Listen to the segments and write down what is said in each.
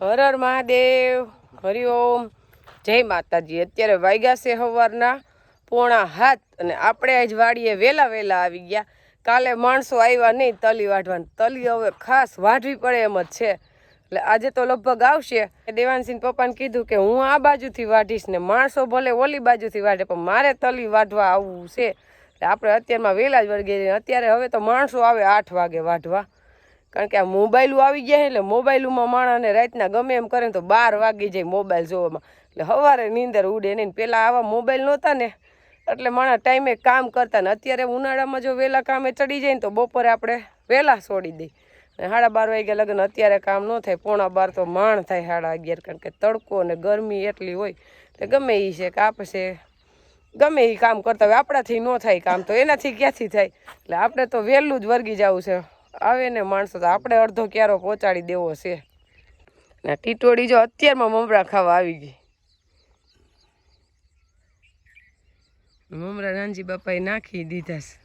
હર હર મહાદેવ હરિઓમ જય માતાજી. અત્યારે વાગ્યા છે સવારના પોણા હાથ અને આપણે આજ વાડીએ વહેલા વહેલા આવી ગયા. કાલે માણસો આવ્યા નહીં, તલી વાઢવાની તલી હવે ખાસ વાઢવી પડે એમ જ છે. એટલે આજે તો લગભગ આવશે. દેવાનસિંહ પપ્પાને કીધું કે હું આ બાજુથી વાઢીશ ને માણસો ભલે ઓલી બાજુથી વાઢે, પણ મારે તલી વાઢવા આવવું છે. એટલે આપણે અત્યારમાં વહેલા જ વળગી અત્યારે હવે તો માણસો આવે આઠ વાગે વાઢવા. કારણ કે આ મોબાઈલો આવી ગયા એટલે મોબાઈલોમાં માણસને રાતના ગમે એમ કરે તો બાર વાગી જાય મોબાઈલ જોવામાં. એટલે સવારે નીંદર ઉડે નહીં પહેલાં આવા મોબાઈલ નહોતા ને, એટલે માણસ ટાઈમે કામ કરતા ને અત્યારે ઉનાળામાં જો વહેલા કામે ચડી જાય ને તો બપોરે આપણે વહેલા છોડી દઈએ. અને સાડા બાર વાગ્યા લગ્ન, અત્યારે કામ ન થાય, પોણા બાર તો માણ થાય સાડા અગિયાર, કારણ કે તડકો અને ગરમી એટલી હોય, એટલે ગમે એ છે, કાપશે. ગમે એ કામ કરતા હોય, આપણાથી ન થાય કામ, તો એનાથી ક્યાંથી થાય? એટલે આપણે તો વહેલું જ વર્ગી જવું છે. આવે ને માણસો તો આપણે અડધો ક્યારો પહોંચાડી દેવો છે. ને ટીટોડી જો અત્યારમાં મમરા ખાવા આવી ગઈ. મમરા રાંજી બાપાએ નાખી દીધા છે.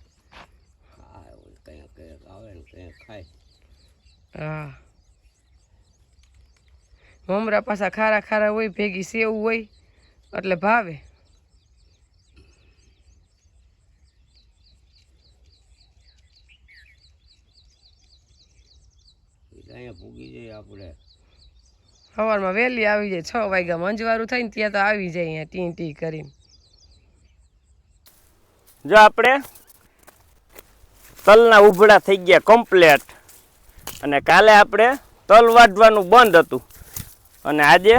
હા. મમરા પાછા ખારા ખારા હોય, ભેગી સેવ હોય, એટલે ભાવે એટલે અહીંયા પૂગી જઈએ આપણે. સવારમાં વહેલી આવી જાય છ વાગ્યામાં અંજવારું થાય ને ત્યાં તો આવી જાય અહીંયા ટી ટી કરીને. જો આપણે તલના ઉભડા થઈ ગયા કમ્પ્લેટ અને કાલે આપણે તલ વાઢવાનું બંધ હતું. અને આજે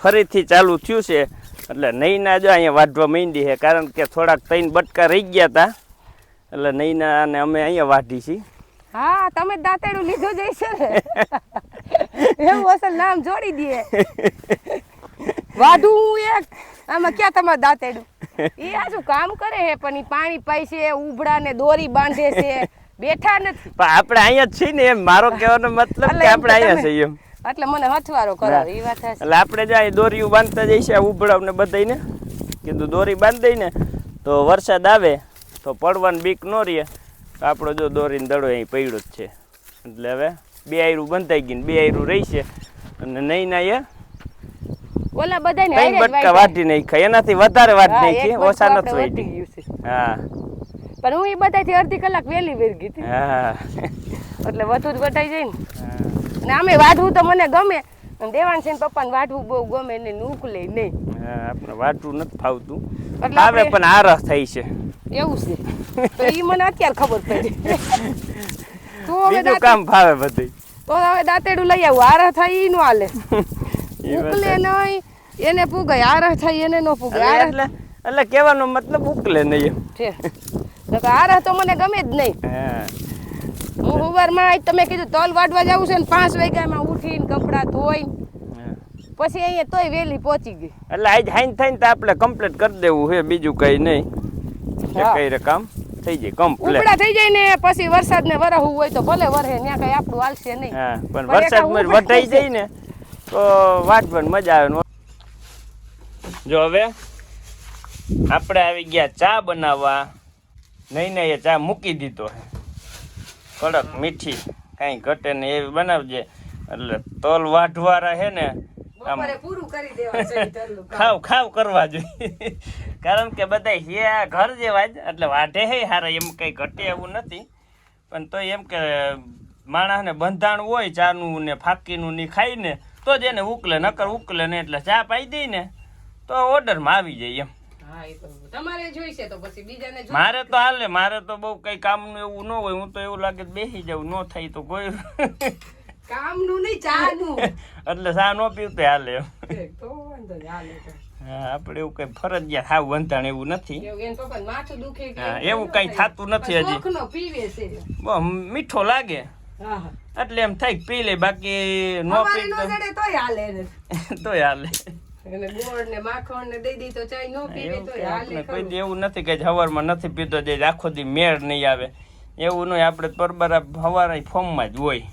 ફરીથી ચાલુ થયું છે. એટલે નહીંના જો અહીંયા વાઢવા માંડી છે કારણ કે થોડાક ત્રણ બટકા રહી ગયા હતા એટલે નહીંના અને અમે અહીંયા વાઢી છીએ. હા તમે દાંતેડું લીધું જ હશે ને. એવું અસલ નામ જોડી દે વાઢું એક. આમાં ક્યાં તમારે દાંતેડું? એ આજુ કામ કરે હે? પણ એ પાણી પાય છે ઉભડા ને દોરી બાંધે છે. બેઠા નથી. પણ આપણે અહીંયા છીએ ને એમ. મારો કહેવાનો મતલબ કે આપણે અહીંયા છીએ એમ. એટલે મને હથવારો કરાવે એ વાત હશે. એટલે આપણે જાય દોરીયું બાંધતા જઈશે ઉબડાવ ને બધાય બધાને કીધું દોરી બાંધી દઈને તો વરસાદ આવે તો પડવાની બીક ન રહે. આપણો જો દોરીને દડો અહીં પડ્યો જ છે. એટલે હવે બે આયરું બંધાઈ ગઈ ને બે આયરું રહી છે. અને નહીં ના એ ઓલા બધાને ત્રણ બટકા વાટી નાખ્યા એનાથી વધારે વાટ નાખી ઓછા નથી ગયું છે. હા. પણ હું એ બધાથી અડધી કલાક વહેલી વેરગી હતી. હા. એટલે વધુ જ વટાઈ જાય ને. ને આમે વાઢવું તો મને ગમે. અને દેવાન છે પપ્પાને વાઢવું બહુ ગમે ને ઉકલે નહીં. આપણે વાઢવું નથી ફાવતું. એટલે આવે પણ આરસ થઈ છે. એવું છે. તો એ મને અત્યારે ખબર પડી. તો હવે કામ ફાવે બધી તો હવે દાંતેડું લઈ આવું. આરા થાય ઈ નો હાલે. ઉકલે નહીં એને પૂગાય. આરા થાય એને નો પૂગાય. એટલે એટલે કહેવાનો મતલબ ઉકલે નહીં એમ. છે. તો આરા તો મને ગમે જ નહીં. હા. આજ તમે કીધું તલ વાડવા જવું છે ને પાંચ વાગ્યામાં ઉઠીને કપડાં ધોઈ. પછી અહીંયા તોય વહેલી પહોંચી ગઈ. એટલે આજ હાઈન થઈને તો આપણે કમ્પ્લીટ કરી દેવું છે બીજું કઈ નહીં. કઈ રકમ થઈ જાય કમ્પ્લીટ ઉપડા થઈ જાય ને પછી વરસાદ ને વરહવું હોય તો ભલે વરહે ત્યાં કઈ આપણું હાલશે નહીં. હા પણ વરસાદ વટાઈ જાય ને તો વાટવાની મજા આવે. જો હવે આપણે આવી ગયા ચા બનાવવા. નહીં નહીં એ ચા મૂકી દીધો કડક મીઠી કાંઈ ઘટે ને એવી બનાવજે. એટલે તલ વાઢવાળા રહે ને. ખાવ ખાવ કરવા જોઈએ. કારણ કે બધા હે આ ઘર જેવા જ એટલે વાઢે હે હારા એમ કંઈ ઘટે એવું નથી. પણ તો એમ કે માણસને બંધાણ હોય ચાનું ને ફાકીનું ને ખાઈને તો જ એને ઉકલે નકર ઉકલે ને એટલે ચા પાઈ દઈ ને તો ઓર્ડરમાં આવી જાય એમ. હા એ તો તમારે જોઈશે તો પછી બીજાને મારે તો હાલે મારે તો બહુ કઈ કામનું એવું ન હોય હું તો એવું લાગે બેસી જાઉં ન થાય તો કોઈ કામનું નહીં ચાનું. એટલે ચા ન પીવું તો હાલે તો વાંધો હાલે આપણે એવું કઈ ફરજિયાત હાવ બંધાણ એવું નથી. એવું કઈ થાતું નથી હજી. મીઠો લાગે. એટલે એમ થાય પી લે બાકી નો પી. તો હાલે તોય હાલે. કોઈ એવું નથી કે હવારમાં નથી પીતો જે આખો દી મેળ નહીં આવે. એવું નહીં આપણે પરબરા હવારે ફોર્મમાં જ હોય.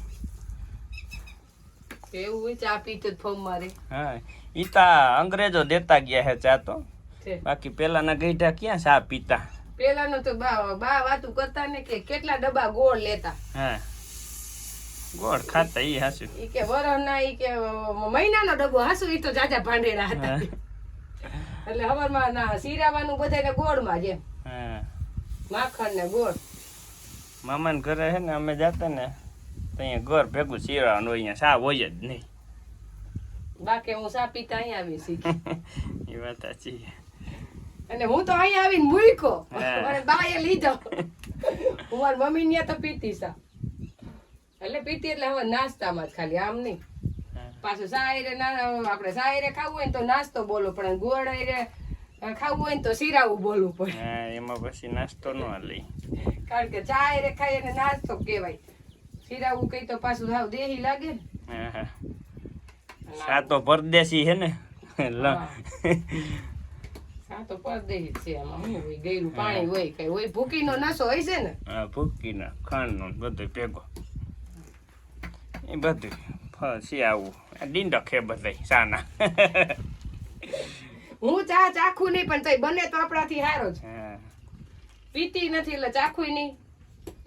એવું ચા પીતો જ મારે. હા ઈ તા અંગ્રેજો દેતા ગયા હે ચા તો. બાકી પેલાના ગઈઢા ક્યાં ચા પીતા? પેલાનો તો બા બા વાતું કરતા ને કે કેટલા ડબ્બા ગોળ લેતા. હા. ગોળ ખાતા ઈ હાસું. ઈ કે વરહના ઈ કે મહિનાનો ડબ્બો હાસુ ઈ તો જાજા ભાંડેડા હતા. એટલે હવારમાં ના શીરાવાનું બધાને ગોળમાં જેમ હા. માખણ ને ગોળ. મામાને ઘરે હે ને અમે જાતા ને ત્યાં અહીંયા ઘર ભેગું શીરાવાનું અહીંયા સા હોય જ નહીં. બાકી હું સા પીતા અહીંયા આવી શીખી એ વાત સાચી અને હું તો અહીંયા આવીને મૂક્યો હા. અને બાએ લીધો. હું મારી મમ્મી ત્યાં તો પીતી સા. એટલે પીતી એટલે હવે નાસ્તામાં જ ખાલી આમ નહીં. પાછું સાયરે ના આપણે સાયરે ખાવું હોય ને તો નાસ્તો બોલવો પડે. ગોળ રે ખાવું હોય ને તો શીરાવું બોલવું પડે. હા એમાં પછી નાસ્તો ન લઈ કારણ કે ચા હારે ખાઈ અને નાસ્તો કહેવાય. શીરાવું કઈ તો પાછું સાવ દેહી લાગે ને. હા હા. સા તો પરદેશી હે ને. લ. આ તો છે હોય પાણી હોય કઈ હોય. ભૂકીનો નશો હોય છે ને. હા ભૂકીના ખાંડનો બધું ભેગો. એ બધું ફસી આવું. આ ડીંડો ખે બધાય સાના. હું ચા ચાખું નહીં પણ તોય બને તો આપણાથી હારો છે પીતી નથી એટલે ચાખું નહીં.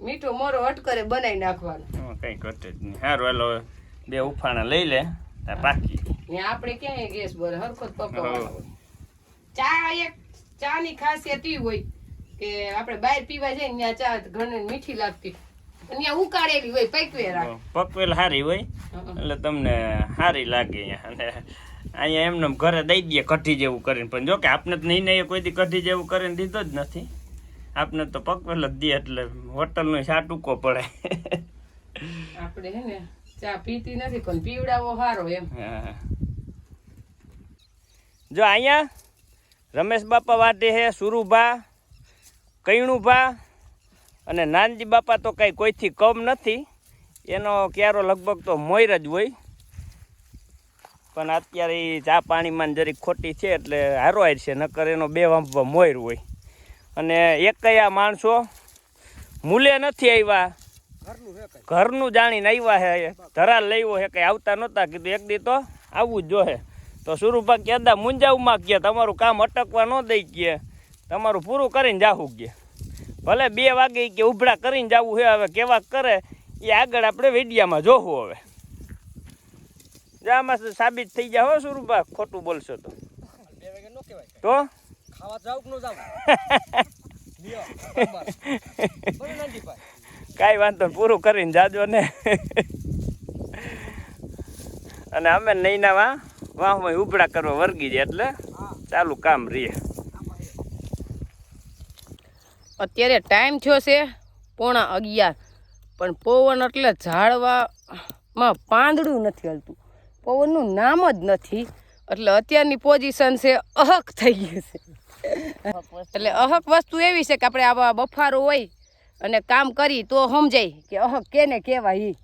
મીઠો મોરો અટકરે બનાવી નાખવાનો. કઈ ઘટે જ નહીં. સારું હાલો બે ઉફાણા લઈ લે. પાકી આપણે ક્યાંય ગેસ બોલે હરખો જ પકવવાનો હોય. ચા એક ચા ની ખાસિયત ઈ હોય કે આપણે બહાર પીવા જઈએ ને ત્યાં ચા ઘણી મીઠી લાગતી. ત્યાં ઉકાળેલી હોય પકવે પકવેલ સારી હોય એટલે તમને સારી લાગે અહીંયા. અને અહીંયા એમને એમ ઘરે દઈ દઈએ કઢી જેવું કરીને. પણ જો કે આપને તો નહીં નહીં કોઈ કઠી કઢી જેવું કરીને દીધો જ નથી. આપને તો પકવેલ જ દે એટલે હોટલનો શા ટૂંકો પડે. આપણે હે ને જો અહીંયા રમેશ બાપા વાટે હે, સુરુભા, કૈણુભા અને નાનજી બાપા તો કઈ કોઈથી કમ નથી. એનો ક્યારો લગભગ તો મોર જ હોય. પણ અત્યારે ચા પાણીમાં જરીક ખોટી છે એટલે હારો હાર છે, નકર એનો બે વાંપવા મોર હોય. અને એક કયા માણસો મૂલે નથી આવ્યા. ઘરનું જાણીને આવ્યા હે ધરાલ લેવો હે કઈ આવતા નહોતા. કીધું એક દી તો આવવું જ જોહે. તો સુરુભા કહેતા મુંજાવમાં કે તમારું કામ અટકવા ન દઈ કે. તમારું પૂરું કરીને જાવું કે. ભલે બે વાગે કે ઉભડા કરીને જવું હે હવે કેવા કરે. એ આગળ આપણે વિડિયામાં જોવું હવે. જામાં સાબિત થઈ જાય હો સુરુભા ખોટું બોલશો તો. તો? ખાવા જાવ કે ન જાવ? કાંઈ વાંધો પૂરું કરીને જાજો ને. અને અમે નૈનામાં વાહમાં ઉભડા કરવા વર્ગી જાય એટલે ચાલુ કામ રહીએ અત્યારે ટાઈમ થયો છે પોણા અગિયાર, પણ પવન એટલે ઝાડવામાં પાંદડું નથી હલતું. પવનનું નામ જ નથી, એટલે અત્યારની પોઝિશન છે અહક થઈ ગઈ છે. એટલે અહક વસ્તુ એવી છે કે આપણે આવા બફારો હોય અને કામ કરી તો સમજાય કે અહક કેને કહેવાય ઈ.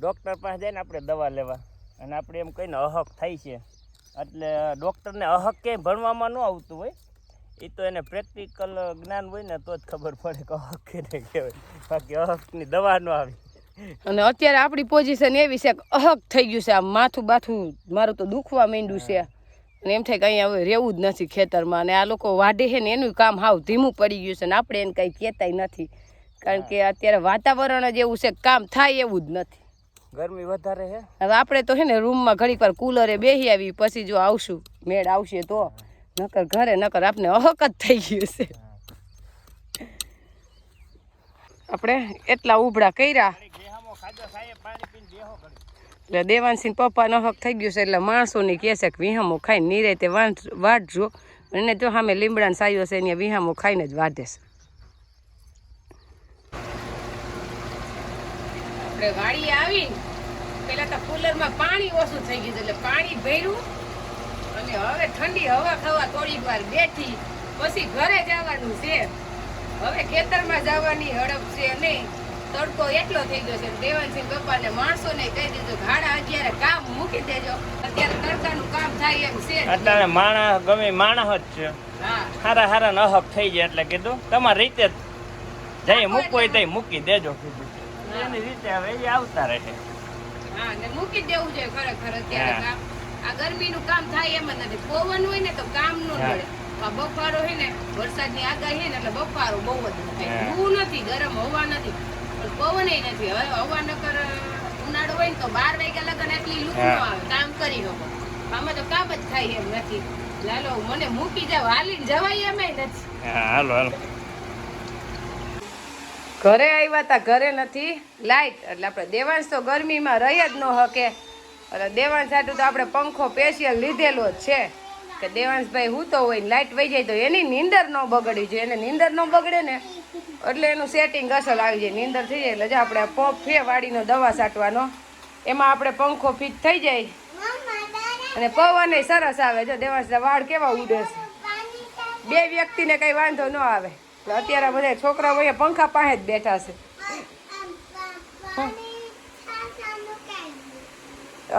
ડૉક્ટર પાસે જઈને આપણે દવા લેવા. અને આપણે એમ કહીને અહક થાય છે. એટલે ડૉક્ટરને અહક ક્યાંય ભણવામાં ન આવતું હોય. એ તો એને પ્રેક્ટિકલ જ્ઞાન હોય ને તો જ ખબર પડે કે અહક કેને કહેવાય. બાકી અહકની દવા ન આવી. અને અત્યારે આપણી પોઝિશન એવી છે કે અહક થઈ ગયું છે. આ માથું બાથું મારું તો દુખવા માંડ્યું છે. અને એમ થાય કે અહીંયા હવે રહેવું જ નથી ખેતરમાં. અને આ લોકો વાઢે છે ને એનું કામ હાવ ધીમું પડી ગયું છે. ને આપણે એને કંઈ કહેતાય નથી. કારણ કે અત્યારે વાતાવરણ જ એવું છે કામ થાય એવું જ નથી. ગરમી વધારે છે હવે આપણે તો છે ને રૂમમાં ઘડીક વાર કુલરે બેસી આવી પછી જો આવશું મેળ આવશે તો. નકર ઘરે નકર આપણે અહક જ થઈ ગયું છે. આપણે એટલા ઉભડા કર્યા. એટલે દેવાનસિંહ પપ્પા નહક થઈ ગયું છે એટલે માણસોની કહે છે કે વિહામો ખાઈને નિરાતે વાંચ વાઢજો અને જો સામે લીમડાને સાયો છે અહીંયા વિહામો ખાઈને જ વાઢે છે. આપણે વાડીએ આવી પેલા તો કુલરમાં પાણી ઓછું થઈ ગયું એટલે પાણી ભર્યું અને હવે ઠંડી હવા ખાવા થોડીક વાર બેઠી પછી ઘરે જવાનું છે. હવે ખેતરમાં જવાની હડપ છે નહીં. તડકો એટલો થઈ ગયો છે. દેવાનસિંહ પપ્પાને માણસોને કહી દીધું ઘાડા અત્યારે કામ મૂકી દેજો. અત્યારે તડકાનું કામ થાય એમ છે. અત્યારે માણસ ગમે માણસ જ છે. હારા હારા ન થઈ જાય એટલે કીધું તમારી રીતે જઈ મૂકવું હોય તઈ મૂકી દેજો. કીધું એની રીતે હવે એ આવતા રહે. હા ને મૂકી દેવું જોઈએ ખરેખર અત્યારે હા. કામ. આ ગરમીનું કામ થાય એમ જ નથી. પવન હોય ને તો કામ ન મળે બફારો હોય ને વરસાદની આગાહી છે ને એટલે બફારો બહુ જ થાય. લૂ નથી ગરમ હવા નથી પણ પવન નથી. હવે હવા નકર ઉનાળો હોય ને તો બાર વાગ્યા લગન એટલી લૂ ન આવે. કામ કરી શકો. આમાં તો કામ જ થાય એમ નથી. લાલો મને મૂકી જાવ. હાલીને જવાય એમ નથી. હાલો હાલો. ઘરે આવ્યા તા, ઘરે નથી. લાઈટ એટલે આપણે દેવાંશ તો ગરમીમાં રહી જ ન હકે. એટલે દેવાંશ સાટું તો આપણે પંખો પેશિયલ લીધેલો જ છે. કે દેવાંશભાઈ હું તો હોય લાઈટ વહી જાય તો એની નીંદર ન બગડવી જોઈએ. એને નીંદર ન બગડે ને, એટલે એનું સેટિંગ અસલ આવી જાય. નીંદર થઈ જાય એટલે જો આપણે પંપ ફે વાડીનો દવા છાંટવાનો એમાં આપણે પંખો ફિટ થઈ જાય. અને પવન સરસ આવે. જો દેવાંશ વાળ કેવા ઉડે છે. બે વ્યક્તિને કંઈ વાંધો ન આવે. અત્યારે બધા છોકરાઓ અહીંયા પંખા પાસે જ બેઠા છે.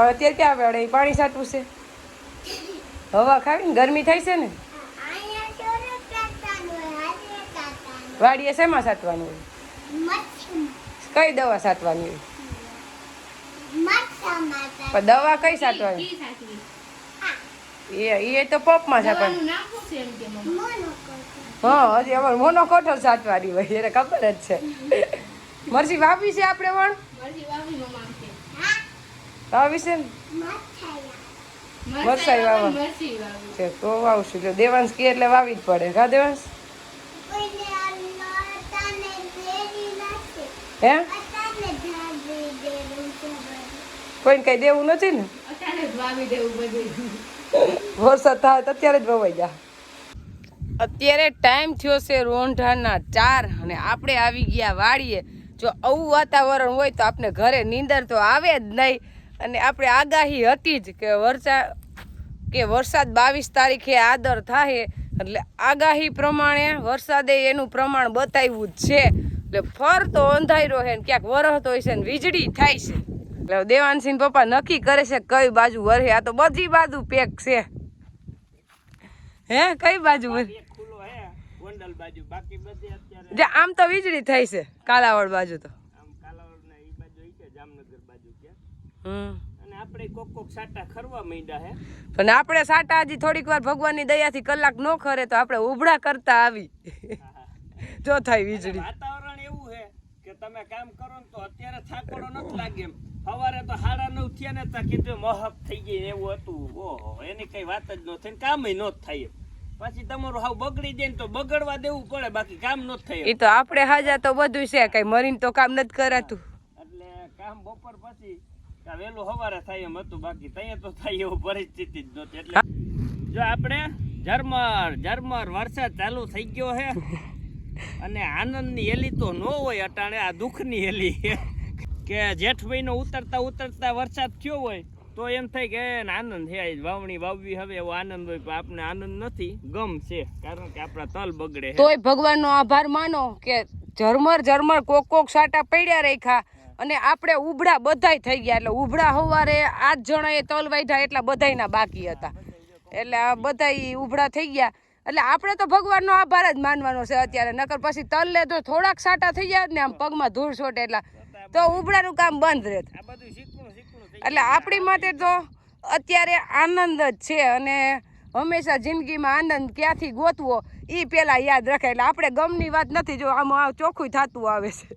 અત્યારે ક્યાં આવે અહીં પાણી સાચવું છે? હવા ખાવી ને ગરમી થાય છે ને? વાડીએ શેમાં છાંટવાનું હોય? કઈ દવા સાચવાની હોય? દવા કઈ સાચવાની? એ એ તો પપમાં છાંટવાની હા હજી અમારે મોનો કોઠો છાંટવાની હોય એને ખબર જ છે. મરસી વાવી છે આપણે વણ? વાવી છે. મરસાઈ વાવા છે તો વાવશું. જો દેવાંશ કે એટલે વાવી જ પડે. કા દેવાંશ? હે? કોઈને કઈ દેવું નથી ને? વરસાદ થાય તો અત્યારે જ વવાઈ જા. અત્યારે ટાઈમ થયો છે રોંઢાના ચાર અને આપણે આવી ગયા વાડીએ. જો આવું વાતાવરણ હોય તો આપણે ઘરે નીંદર તો આવે જ નહીં. અને આપણે આગાહી હતી જ કે વરસા કે વરસાદ બાવીસ તારીખે આદર થાય એટલે આગાહી પ્રમાણે વરસાદે એનું પ્રમાણ બતાવ્યું જ છે. એટલે ફરતો અંધાયરો છે ને ક્યાંક વરહત હોય છે ને વીજળી થાય છે. એટલે દેવાનસિંહ પપ્પા નક્કી કરે છે કઈ બાજુ વરહે. આ તો બધી બાજુ પેક છે. હે, કઈ બાજુ વરસે? હે ગોંડલ બાજુ. બાકી બધી અત્યારે જે આમ તો વીજળી થઈ છે કાલાવડ બાજુ તો. આમ કાલાવડ ને ઈ બાજુ ઈ કે જામનગર બાજુ કે. હમ. અને આપણે કોક કોક સાટા ખરવા માંડ્યા હે. પણ આપણે સાટા હજી થોડીક વાર ભગવાનની દયાથી કલાક નો ખરે તો આપણે ઉભડા કરતા આવી. જો થાય વીજળી. વાતાવરણ એવું છે કે તમે કામ કરો ને તો અત્યારે થાકોડો નથી લાગે એમ. સવારે તો સાડા નવ થયા ને કીધું મોહક થઈ ગઈ એવું હતું. ઓહો એની કઈ વાત જ ન થઈ કામય કામ ન થાય એમ. પછી તમારું હાવ બગડી જાય તો બગડવા દેવું પડે બાકી કામ ન થાય એ તો આપણે હાજા તો બધું છે કઈ મરીને તો કામ નથી કરાતું. એટલે કામ બપોર પછી વહેલું સવારે થાય એમ હતું બાકી ત્યાં તો થાય એવું પરિસ્થિતિ જ નહોતી. એટલે જો આપણે ઝરમર ઝરમર વરસાદ ચાલુ થઈ ગયો છે અને આનંદની હેલી તો ન હોય અટાણે આ દુઃખની હેલી કે જેઠ મહિનો ઉતરતા ઉતરતા વરસાદ થયો હોય તો એમ થાય કે આનંદ છે વાવણી વાવવી હવે એવો આનંદ હોય પણ આપણે આનંદ નથી ગમ છે કારણ કે આપણા તલ બગડે તોય ભગવાનનો આભાર માનો કે ઝરમર ઝરમર કોક કોક સાટા પડ્યા રેખા અને આપણે ઉભડા બધાય થઈ ગયા એટલે ઉભડા હવારે આઠ જણાએ તલ વાઢ્યા એટલા બધાયના બાકી હતા. એટલે આ બધાય ઉભડા થઈ ગયા. એટલે આપણે તો ભગવાનનો આભાર જ માનવાનો છે અત્યારે નકર પછી તલ લે તો થોડાક સાટા થઈ જાય ને આમ પગમાં ધૂળ છોટે એટલા. તો ઉભડાનું કામ બંધ રહે આ બધું એટલે આપણી માટે તો અત્યારે આનંદ જ છે અને હંમેશા જિંદગીમાં આનંદ ક્યાંથી ગોતવો એ પહેલાં યાદ રખાય. એટલે આપણે ગમની વાત નથી જો આમાં ચોખ્ખું થતું આવે છે.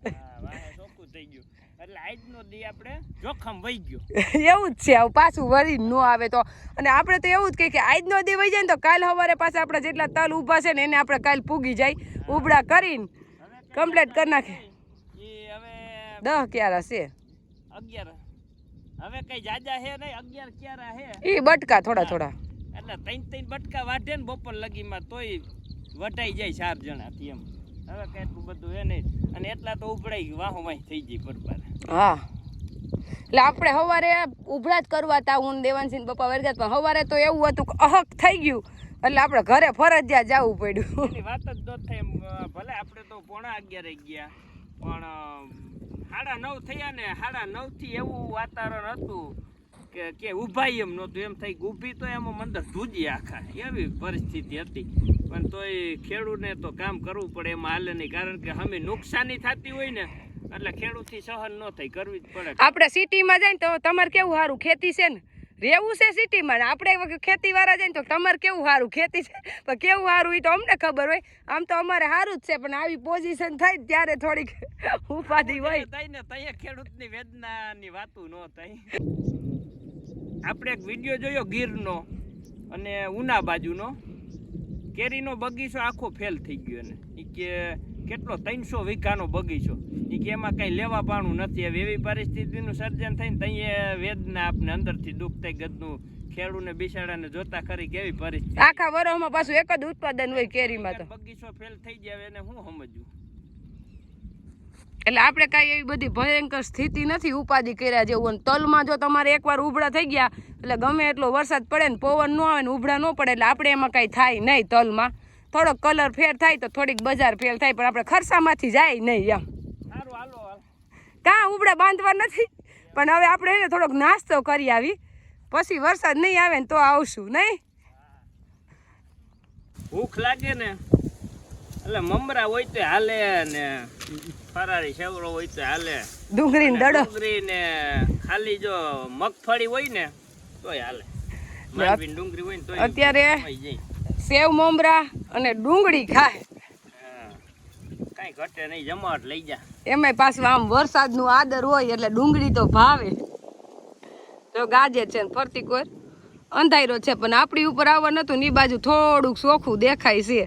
એવું જ છે પાછું વળી ન આવે તો. અને આપણે તો એવું જ કહીએ કે આજનો દી વહી જાય ને તો કાલ સવારે પાછા આપણે જેટલા તલ ઊભા છે ને એને આપણે કાલ પૂગી જાય ઉબડા કરીને કમ્પ્લીટ કરી નાખે. દહ ક્યારા છે. અગિયાર. હવે કઈ જાજા હે નહીં અગિયાર ક્યારા હે. એ બટકા થોડા થોડા. એટલે ત્રણ ત્રણ બટકા વાઢે ને બપોર લગીમાં તોય વટાઈ જાય ચાર જણાથી એમ. હવે કઈ એટલું બધું હે નહીં. અને એટલા તો ઉપડાઈ વાહો વાહી થઈ ગઈ પરપાર હા. એટલે આપણે સવારે ઉભરા જ કરવા તા હું દેવાનસિંહ પપ્પા વર્ગાત પણ સવારે તો એવું હતું કે અહક થઈ ગયું. એટલે આપણે ઘરે ફરજિયાત જવું પડ્યું. વાત જ ન થાય એમ ભલે આપણે તો પોણા અગિયારે ગયા પણ સાડા નવ થયા ને સાડા નવથી એવું વાતાવરણ હતું કે કે ઊભાઈ એમ નહોતું. એમ થઈ ઊભી તો એમાં મંદર ધૂજી આખા. એવી પરિસ્થિતિ હતી. પણ તોય ખેડૂતને તો કામ કરવું પડે એમાં હાલે નહીં. કારણ કે અમે નુકસાની થતી હોય ને, એટલે ખેડૂતથી સહન ન થઈ કરવી જ પડે. આપણે સિટીમાં જાય તો તમારે કેવું સારું? ખેતી છે ને? રહેવું છે સિટીમાં. આપણે ખેતી વાળા જઈને તો તમારે કેવું સારું ખેતી છે? પણ કેવું સારું એ તો અમને ખબર હોય. આમ તો અમારે સારું જ છે પણ આવી પોઝિશન થાય ત્યારે થોડીક ઉપાધિ હોય. ખેડૂતની વેદનાની વાતું ન થાય. આપણે એક વીડિયો જોયો ગીરનો અને ઉના બાજુનો. કેરીનો બગીચો આખો ફેલ થઈ ગયો ને ઈ કે કેટલો ત્રણસો વીઘાનો બગીચો. ઈ કે એમાં કઈ લેવા પાણું નથી. હવે એવી પરિસ્થિતિનું સર્જન થઈને તઈ વેદના આપને અંદરથી દુઃખ થાય ગદનું ખેડૂને બિસાડાને જોતા ખરી કેવી પરિસ્થિતિ. આખા વરોમાં પાછું એક જ ઉત્પાદન હોય કેરીમાં તો. બગીચો ફેલ થઈ જાય એને હું સમજવું એટલે આપણે કાંઈ એવી બધી ભયંકર સ્થિતિ નથી ઉપાધિ કર્યા જેવું. અને તલમાં જો તમારે એકવાર ઉભડા થઈ ગયા એટલે ગમે એટલો વરસાદ પડે ને પવન ન આવે ને ઉભડા ન પડે એટલે આપણે એમાં કાંઈ થાય નહીં તલમાં. થોડોક કલર ફેર થાય તો થોડીક બજાર ફેર થાય પણ આપણે ખર્ચામાંથી જાય નહીં એમ. કાં ઉબડા બાંધવા નથી? પણ હવે આપણે એને થોડોક નાસ્તો કરી આવી. પછી વરસાદ નહીં આવે ને તો આવશું નહીં? ભૂખ લાગે ને. એટલે મમરા હોય તો હાલે ને ફરારી સેવરો હોય તો હાલે. ડુંગળી ને દડો. ડુંગળી ને ખાલી જો મગફળી હોય ને તોય હાલે. ડુંગળી હોય ને તો અત્યારે. સેવ મમરા અને ડુંગળી ખાય. કઈ ઘટે નહીં જમાવટ લઈ જા. એમાં પાછું આમ વરસાદનું આદર હોય એટલે ડુંગળી તો ભાવે. તો ગાજે છે ને ફરતી કોર અંધારો છે પણ આપણી ઉપર આવવા નતું ને બાજુ થોડુંક ચોખ્ખું દેખાય છે.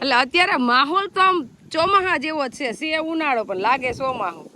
એટલે અત્યારે માહોલ તો આમ ચોમાહા જેવો છે સે ઉનાળો પણ લાગે ચોમાહું